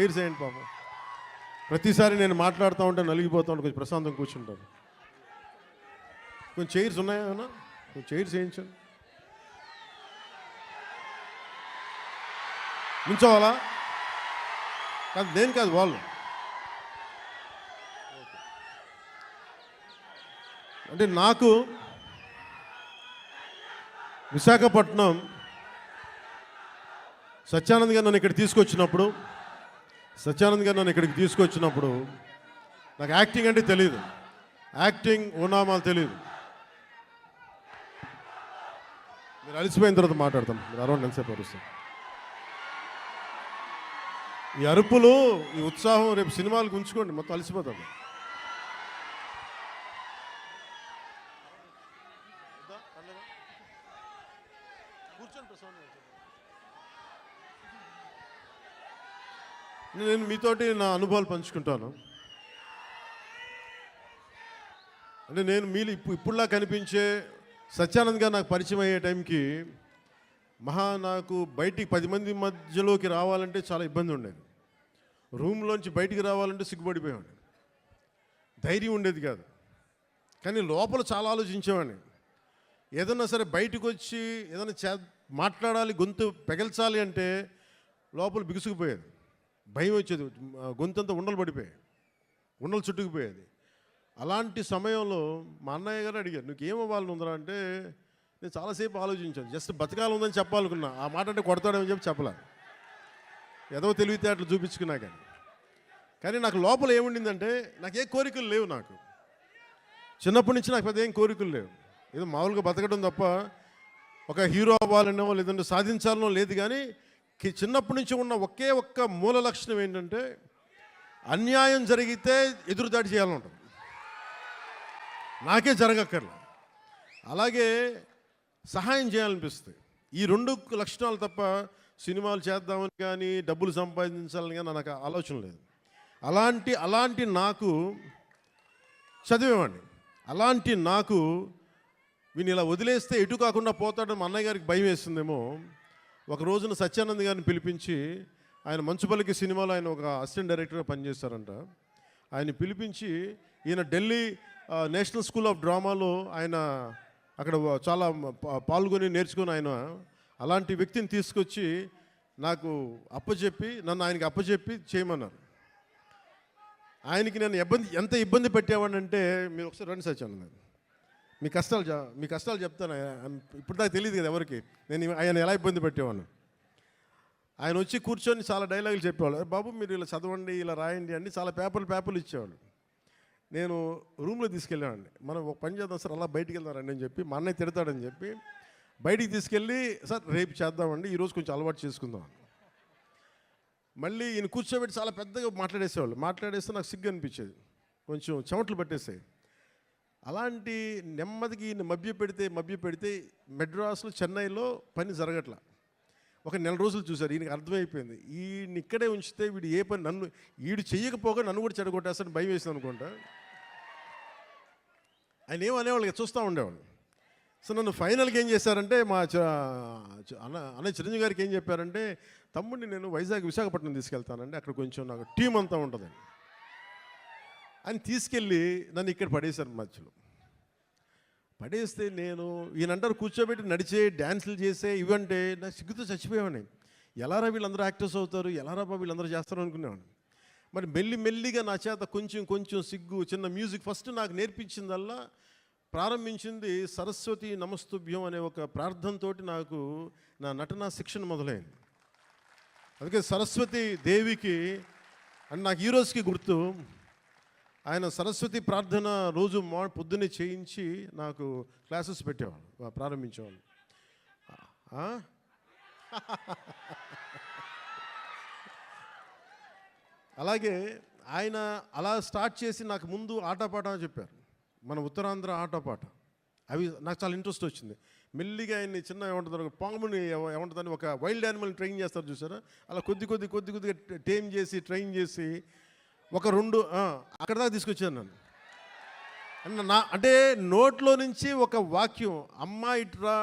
Share చేయండి పాపం ప్రతిసారి నేను మాట్లాడుతూ ఉంటే నలిగిపోతూ ఉంటే కొంచెం ప్రశాంతం కూర్చుంటాను కొంచెం చైర్స్ ఉన్నాయా ఏమన్నా? కొంచెం చైర్స్ వేయించండి ఉంచవాలా కాదు నేను కాదు వాళ్ళు. అంటే నాకు విశాఖపట్నం సత్యానంద్ గారు నన్ను ఇక్కడ తీసుకొచ్చినప్పుడు సత్యానంద్ గారు నన్ను ఇక్కడికి తీసుకొచ్చినప్పుడు నాకు యాక్టింగ్ అంటే తెలియదు యాక్టింగ్ ఉన్నామాలు తెలియదు మీరు అలసిపోయిన తర్వాత మాట్లాడతాం. మీరు అరౌండ్ ఎంతసేపు అరుస్తాం ఈ అరుపులు ఈ ఉత్సాహం రేపు సినిమాలకు ఉంచుకోండి. మొత్తం అలసిపోతాం. నేను మీతోటి నా అనుభవాలు పంచుకుంటాను. అంటే నేను మీరు ఇప్పుడు ఇప్పుడులా కనిపించే సత్యానంద్ గారు నాకు పరిచయం అయ్యే టైంకి మహా నాకు బయటికి పది మంది మధ్యలోకి రావాలంటే చాలా ఇబ్బంది ఉండేది. రూమ్లోంచి బయటికి రావాలంటే సిగ్గుపడిపోయాడు ధైర్యం ఉండేది కాదు. కానీ లోపల చాలా ఆలోచించేవాడిని. ఏదన్నా సరే బయటకు వచ్చి ఏదైనా చే మాట్లాడాలి గొంతు పెగల్చాలి అంటే లోపల బిగుసుకుపోయేది. భయం వచ్చేది. గొంతంతా ఉండలు పడిపోయాయి. ఉండలు చుట్టుకుపోయేది. అలాంటి సమయంలో మా అన్నయ్య గారు అడిగారు నీకు ఏమవ్వాలని ఉందరా? అంటే నేను చాలాసేపు ఆలోచించాను. జస్ట్ బతకాలి ఉందని చెప్పాలనుకున్నా. ఆ మాట అంటే కొడతాడని చెప్పి చెప్పలే. ఏదో తెలివితేటలు చూపించుకున్నా కానీ. కానీ నాకు లోపల ఏముండిందంటే నాకు ఏ కోరికలు లేవు నాకు. చిన్నప్పటి నుంచి నాకు పెద్ద ఏం కోరికలు లేవు. ఏదో మామూలుగా బతకడం తప్ప ఒక హీరో అవ్వాలనో లేదంటే సాధించాలనో లేదు కానీ చిన్నప్పటి నుంచి ఉన్న ఒకే ఒక్క మూల లక్షణం ఏంటంటే అన్యాయం జరిగితే ఎదురుదాడి చేయాలని ఉంటుంది. నాకే జరగక్కర్లేదు అలాగే సహాయం చేయాలనిపిస్తుంది. ఈ రెండు లక్షణాలు తప్ప సినిమాలు చేద్దామని కానీ డబ్బులు సంపాదించాలని కానీ నాకు ఆలోచన లేదు. అలాంటి అలాంటి నాకు చదివేవాడిని. అలాంటి నాకు వీని ఇలా వదిలేస్తే ఎటు కాకుండా పోతాడని మా అన్నయ్య గారికి భయం వేస్తుందేమో. ఒక రోజున సత్యానంద్ గారిని పిలిపించి ఆయన మంచుపల్లికి సినిమాలో ఆయన ఒక అసిస్టెంట్ డైరెక్టర్గా పనిచేస్తారంట ఆయన పిలిపించి ఈయన ఢిల్లీ నేషనల్ స్కూల్ ఆఫ్ డ్రామాలో ఆయన అక్కడ చాలా పాల్గొని నేర్చుకుని ఆయన అలాంటి వ్యక్తిని తీసుకొచ్చి నాకు అప్పచెప్పి నన్ను ఆయనకి అప్పచెప్పి చేయమన్నారు ఆయనకి నేను ఇబ్బంది ఎంత ఇబ్బంది పెట్టేవాడంటే మీరు ఒకసారి రండి సత్యానంద్ గారు. మీ కష్టాలు మీ కష్టాలు చెప్తాను. ఇప్పుడు దాకా తెలియదు కదా ఎవరికి. నేను ఆయన ఎలా ఇబ్బంది పెట్టేవాడిని? ఆయన వచ్చి కూర్చొని చాలా డైలాగులు చెప్పేవాళ్ళు. బాబు మీరు ఇలా చదవండి ఇలా రాయండి అని చాలా పేపర్లు పేపర్లు ఇచ్చేవాళ్ళు. నేను రూమ్లో తీసుకెళ్ళామండి మనం ఒక పని చేద్దాం సార్ అలా బయటికి వెళ్దామండి అని చెప్పి మా అన్నయ్య తిడతాడని చెప్పి బయటికి తీసుకెళ్ళి సార్ రేపు చేద్దామండి ఈరోజు కొంచెం అలవాటు చేసుకుందాం మళ్ళీ ఈయన కూర్చోబెట్టి చాలా పెద్దగా మాట్లాడేసేవాళ్ళు. మాట్లాడేస్తే నాకు సిగ్గు అనిపించేది. కొంచెం చెమట్లు పట్టేసాయి. అలాంటి నెమ్మదికి ఈయన మభ్య పెడితే మభ్య పెడితే మెడ్రాస్లో చెన్నైలో పని జరగట్ల. ఒక నెల రోజులు చూశారు ఈయనకి అర్థమైపోయింది. ఈయన ఇక్కడే ఉంచితే వీడు ఏ పని నన్ను వీడు చెయ్యకపోగా నన్ను కూడా చెడగొట్టేస్తాను భయం వేసింది అనుకుంటా. ఆయన ఏమనేవాళ్ళు చూస్తూ ఉండేవాళ్ళు. సో నన్ను ఫైనల్గా ఏం చేశారంటే మా చ- అన్న చిరంజీవి గారికి ఏం చెప్పారంటే తమ్ముడిని నేను వైజాగ్ విశాఖపట్నం తీసుకెళ్తానండి అక్కడ కొంచెం నాకు టీం అంతా ఉంటుందండి అని తీసుకెళ్ళి నన్ను ఇక్కడ పడేశారు మధ్యలో. పడేస్తే నేను ఈయనంటారు కూర్చోబెట్టి నడిచే డ్యాన్సులు చేసే ఇవంటే నాకు సిగ్గుతో చచ్చిపోయేవాడిని. ఎలారా వీళ్ళందరూ యాక్టర్స్ అవుతారు? ఎలారా బాబు వీళ్ళందరూ చేస్తారు అనుకునేవాడిని. మరి మెల్లి మెల్లిగా నా చేత కొంచెం కొంచెం సిగ్గు చిన్న మ్యూజిక్ ఫస్ట్ నాకు నేర్పించిందల్లా ప్రారంభించింది సరస్వతి నమస్తుభ్యం అనే ఒక ప్రార్థనతోటి నాకు నా నటన శిక్షణ మొదలైంది. అందుకే సరస్వతి దేవికి అండ్ నాకు ఈరోజుకి గుర్తు ఆయన సరస్వతి ప్రార్థన రోజు మా పొద్దున్నే చేయించి నాకు క్లాసెస్ పెట్టేవాళ్ళు ప్రారంభించేవాళ్ళు అలాగే ఆయన అలా స్టార్ట్ చేసి నాకు ముందు ఆటపాట చెప్పారు. మన ఉత్తరాంధ్ర ఆటపాట. అవి నాకు చాలా ఇంట్రెస్ట్ వచ్చింది. మెల్లిగా ఆయన్ని చిన్న ఏమంటుంది ఒక పాముని ఏమంటుందని ఒక వైల్డ్ యానిమల్ ట్రైన్ చేస్తారు చూసారా? అలా కొద్ది కొద్ది కొద్ది కొద్దిగా టేమ్ చేసి ట్రైన్ చేసి ఒక రెండు అక్కడ దాకా తీసుకొచ్చాను నన్ను. అన్న నా అంటే నోట్లో నుంచి ఒక వాక్యం అమ్మ ఇట్రా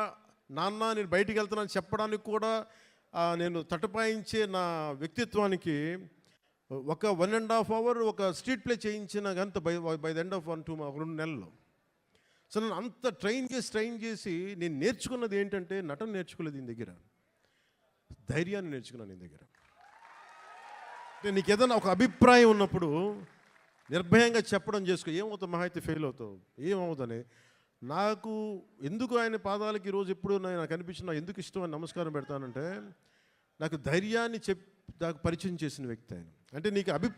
నాన్న నేను బయటికి వెళ్తున్నాను చెప్పడానికి కూడా నేను తటపాయించే నా వ్యక్తిత్వానికి ఒక వన్ అండ్ హాఫ్ అవర్ ఒక స్ట్రీట్ ప్లే చేయించిన గంత by by the end of one two రెండు నెలలు. సో నన్ను అంత ట్రైన్ చేసి ట్రైన్ చేసి నేను నేర్చుకున్నది ఏంటంటే నటన నేర్చుకోలేదు దీని దగ్గర. ధైర్యాన్ని నేర్చుకున్నాను నీ దగ్గర. అంటే నీకు ఏదైనా ఒక అభిప్రాయం ఉన్నప్పుడు నిర్భయంగా చెప్పడం చేసుకో. ఏమవుతావు మహా అయితే ఫెయిల్ అవుతావు. ఏమవుతుంది? నాకు ఎందుకు ఆయన పాదాలకి ఈరోజు ఎప్పుడు నాకు అనిపించిన ఎందుకు ఇష్టమని నమస్కారం పెడతానంటే నాకు ధైర్యాన్ని చెప్ నాకు పరిచయం చేసిన వ్యక్తి ఆయన. అంటే నీకు అభిప్రాయం